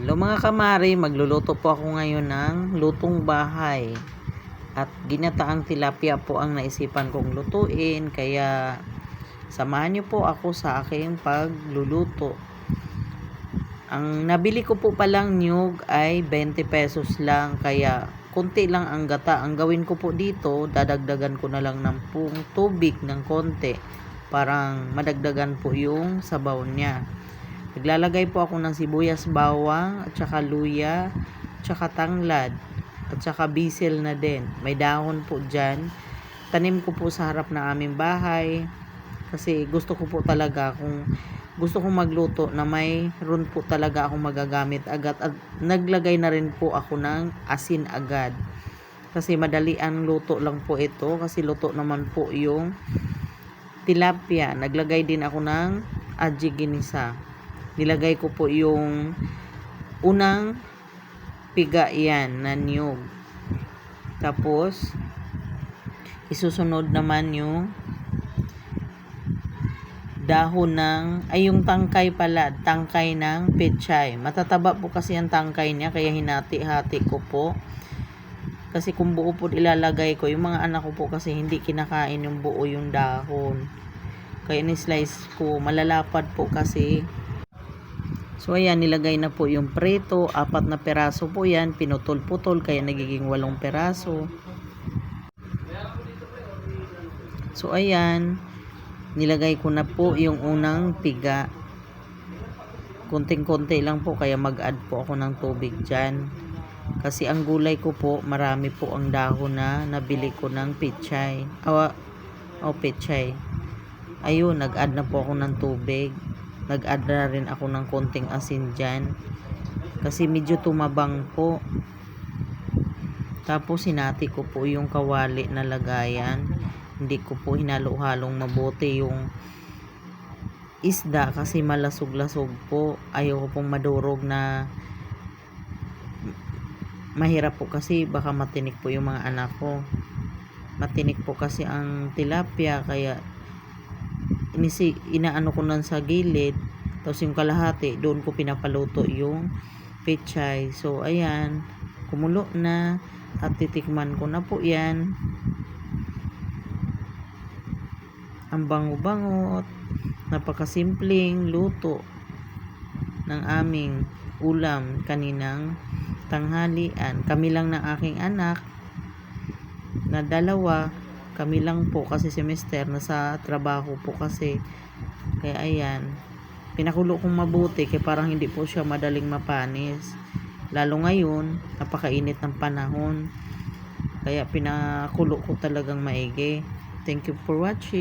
Hello mga kamari, magluluto po ako ngayon ng lutong bahay. At ginataang tilapia po ang naisipan kong lutuin, kaya samahan niyo po ako sa aking pagluluto. Ang nabili ko po palang nyug ay 20 pesos lang, kaya konti lang ang gata. Ang gawin ko po dito, dadagdagan ko na lang ng pung tubig ng konti. Parang madagdagan po yung sabaw niya. Naglalagay po ako ng sibuyas bawang, at saka luya, at saka tanglad, at saka bisil na din. May dahon po dyan. Tanim ko po sa harap ng aming bahay. Kasi gusto ko po talaga kung gusto kong magluto na may ron po talaga akong magagamit agad. At naglagay na rin po ako ng asin agad. Kasi madali ang luto lang po ito. Kasi luto naman po yung tilapia. Naglagay din ako ng aji ginisa nilagay ko po yung unang piga yan na niyog. Tapos, isusunod naman yung dahon ng, ay yung tangkay pala, tangkay ng pechay. Matataba po kasi ang tangkay niya, kaya hinati-hati ko po. Kasi kung buo po ilalagay ko, yung mga anak ko po kasi hindi kinakain yung buo yung dahon. Kaya ni-slice ko, malalapad po kasi So ayan, nilagay na po yung preto, apat na peraso po yan, pinutol-putol kaya nagiging walong peraso. So ayan, nilagay ko na po yung unang piga. Kunting-kunti lang po kaya mag-add po ako ng tubig dyan. Kasi ang gulay ko po, marami po ang dahon na nabili ko ng pichay. Awa, oh pichay. Ayun, nag-add na po ako ng tubig nag-add na rin ako ng konting asin dyan. Kasi medyo tumabang po. Tapos sinati ko po yung kawali na lagayan. Hindi ko po hinalo-halong mabuti yung isda kasi malasog-lasog po. Ayaw ko pong madurog na mahirap po kasi baka matinik po yung mga anak ko. Matinik po kasi ang tilapia kaya inisi, inaano ko nun sa gilid tapos yung kalahati doon ko pinapaluto yung pechay. So ayan. Kumulo na. At titikman ko na po yan. Ang bango-bangot. Napakasimpleng luto ng aming ulam kaninang tanghalian. Kami lang ng aking anak na dalawa. Kami lang po kasi semester nasa trabaho po kasi. Kaya ayan pinakulo kong mabuti kaya parang hindi po siya madaling mapanis. Lalo ngayon napakainit ng panahon. Kaya pinakulo ko talagang maigi. Thank you for watching